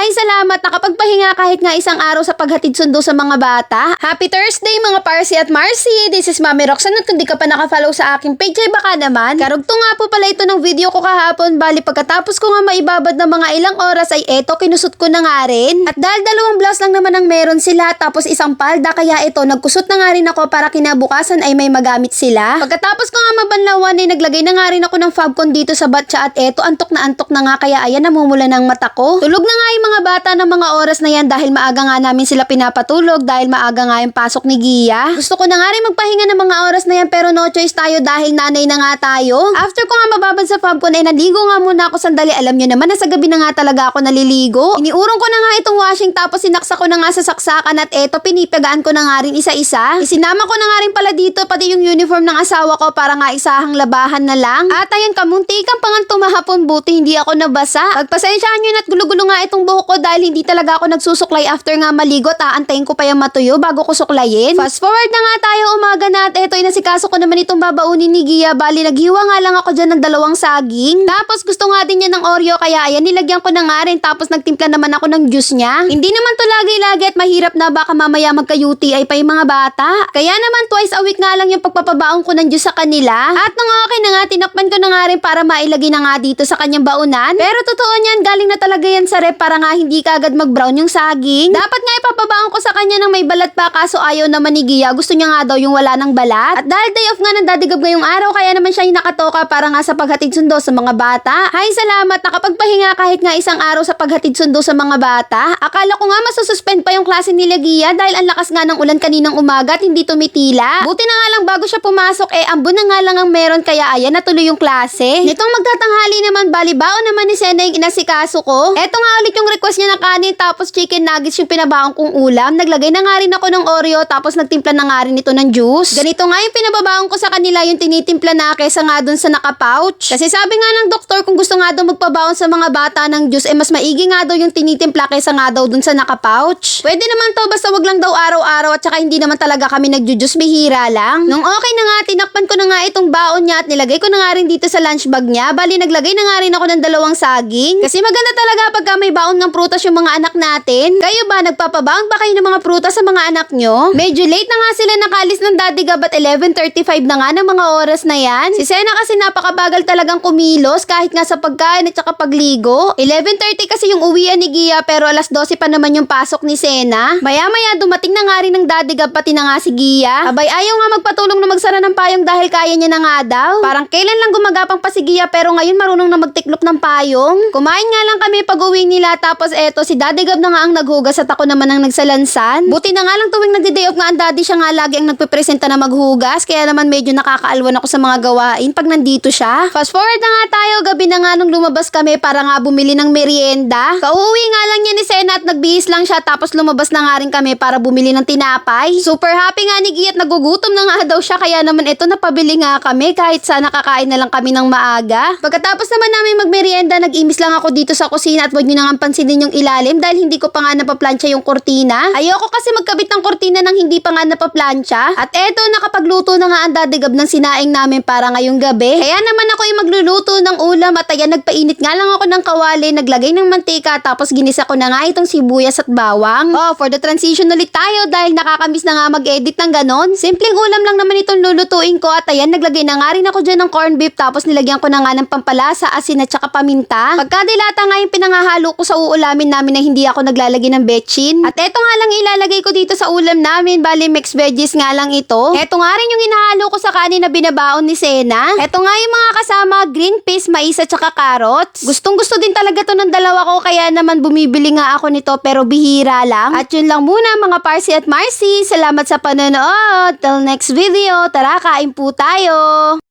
Hay, salamat. Nakapagpahinga kahit nga isang araw sa paghatid sundo sa mga bata. Happy Thursday mga Parsi at Marcy. This is Mami Roxanne at kung di ka pa nakafollow sa aking page ay baka naman. Karugto nga po pala ito ng video ko kahapon. Bali pagkatapos ko nga maibabad ng mga ilang oras ay eto kinusot ko na nga rin. At dahil dalawang blouse lang naman ang meron sila tapos isang palda kaya ito nagkusot na nga rin ako para kinabukasan ay may magamit sila. Pagkatapos ko nga mabanlawan ay naglagay na nga rin ako ng fabcon dito sa batsa at eto antok na antok na nga kaya ayan namumula ng mata ko. Tulog na nga yung mga bata ng mga oras na yan dahil maaga nga namin sila pinapatulog dahil maaga nga yung pasok ni Gia. Gusto ko na nga rin magpahinga ng mga oras na yan pero no choice tayo dahil nanay na nga tayo. After ko nga mababad sa fabcon ay naligo nga muna ako sandali. Alam nyo naman na sa gabi na nga talaga ako naliligo. Iniurong ko na nga itong washing tapos sinaksa ko na nga sa saksakan at eto pinipagaan ko na nga rin isa-isa. Isinama ko na nga rin pala dito pati yung uniform ng asawa ko para nga isahang labahan na lang. At ayan kamuntikan pa nga tumahapon buti hindi ako nabasa. Pagpasensyahan nyo na at gulo-gulo nga itong buhok ko dahil hindi talaga ako nagsusuklay after nga maligo at aantayin ko pa yung matuyo bago ko suklayin. Fast forward na nga tayo umaga na at eto inasikaso ko naman itong babaunin ni Gia. Bali naghiwa nga lang ako dyan ng dalawang saging. Tapos gusto nga din niya ng Oreo kaya ayan nilagyan ko na nga rin tapos nagtimpla naman ako ng juice niya. Hindi naman to lagi-lagi at mahirap na baka mamaya magka-UTI pa yung mga bata. Kaya naman twice a week nga lang yung pagpapabaon ko ng juice sa kanila. At nung okay na nga, tinakpan ko na nga rin para mailagay na nga dito sa kanyang baunan. Pero totoo niyan, galing na talaga yan sa rep para nga hindi kagad mag-brown yung saging. Dapat nga ipapabaon ko sa kanya ng may balat pa kaso ayaw naman ni Gia. Gusto niya nga daw yung wala ng balat. At dahil day off nga ng dadigab ngayong araw, kaya naman siya yung nakatoka para nga sa paghatid sundo sa mga bata. Hay, salamat. Nakapagpahinga kahit nga isang araw sa paghatid sundo sa mga bata. Akala ko nga masususpend pa yung klase nila Gia dahil ang lakas nga ng ulan kaninang umaga at hindi tumitila. Buti na nga lang bago siya pumasok eh ambon na nga lang ang meron kaya ayan natuloy yung klase. Nitong magtatanghali naman bali baon naman ni Sena yung inasikaso ko. Eto nga ulit yung request niya na kanin tapos chicken nuggets yung pinabaon kong ulam. Naglagay na nga rin ako ng Oreo tapos nagtimpla na nga rin ito ng juice. Ganito nga yung pinababaon ko sa kanila yung tinitimpla na kesa nga dun sa naka-pouch. Kasi sabi nga ng doktor kung gusto nga daw magpabaon sa mga bata ng juice eh mas maigi nga daw yung tinitimpla kesa nga daw dun sa naka-pouch. Pwede naman to basta wag lang daw araw-araw at saka hindi naman talaga kami nagjujuice bihira lang. Nung okay na nga tinakpan ko na nga itong baon niya at nilagay ko na nga rin dito sa lunch bag niya. Bali naglagay na nga rin ako ng dalawang saging. Kasi maganda talaga pagka may baon ng prutas yung mga anak natin. Kayo ba nagpapabaon ba kayo ng mga prutas sa mga anak nyo? Medyo late na nga sila nakalis ng daddy gab at 11.35 na nga ng mga oras na yan. Si Sena kasi napakabagal talagang kumilos kahit nga sa pagkain at saka pagligo. 11.30 kasi yung uwian ni Gia pero alas 12 pa naman yung pasok ni Sena. Maya-maya dumating na nga rin ng daddy gab pati na nga si Gia. Abay ayaw nga magpatulong na magsara ng payong dahil kaya niya na nga daw. Parang kailan lang gumagapang pa si Gia pero ngayon marunong na magtiklop ng payong. Kumain nga lang kami pag uwi nila tapos eto si daddy gab na nga ang naghugas at ako naman ang nagsalansan. Buti na nga lang tuwing nagde-day off nga ang daddy siya nga lagi ang nagpepresenta na maghugas kaya naman medyo nakakaalwan ako sa mga gawain pag nandito siya. Fast forward na nga tayo, gabi na nga nung lumabas kami para nga bumili ng merienda. Kauwi nga lang niya ni Sena at nagbihis lang siya tapos lumabas na nga rin kami para bumili ng tinapay. Super happy nga ni Gia nagugutom na nga daw siya kaya naman ito napabili nga kami kahit sa nakakain na lang kami ng maaga. Pagkatapos naman namin magmerienda, nag-imis lang ako dito sa kusina at wag niyo na nga pansinin yung ilalim dahil hindi ko pa nga napaplansya yung kortina. Ayoko kasi magkabit ng kortina nang hindi pa nga napaplansya. At eto, nakapagluto na nga ang dadigab ng sinaing namin para ngayong gabi. Kaya naman ako yung magluluto ng ulam at ayan, nagpainit nga lang ako ng kawali, naglagay ng mantika tapos ginisa ko na nga itong sibuyas at bawang. Oh, for the transition ulit tayo dahil nakakamiss na nga mag-edit ng ganon. Simpleng ulam lang naman itong lulutuin ko at ayan, naglagay na nga rin ako dyan ng corned beef tapos nilagyan ko na nga ng pampalasa, asin at saka paminta. Pagkadilata nga yung pinangahalo ko sa uulamin namin na hindi ako naglalagay ng betchin. Eto nga lang ilalagay ko dito sa ulam namin, bali mixed veggies nga lang ito. Eto nga rin yung inahalo ko sa kanin na binabaon ni Sena. Eto nga yung mga kasama, green peas, mais at saka carrots. Gustong gusto din talaga to ng dalawa ko kaya naman bumibili nga ako nito pero bihira lang. At yun lang muna mga Parsi at Marcy. Salamat sa panonood. Till next video, tara kain po tayo.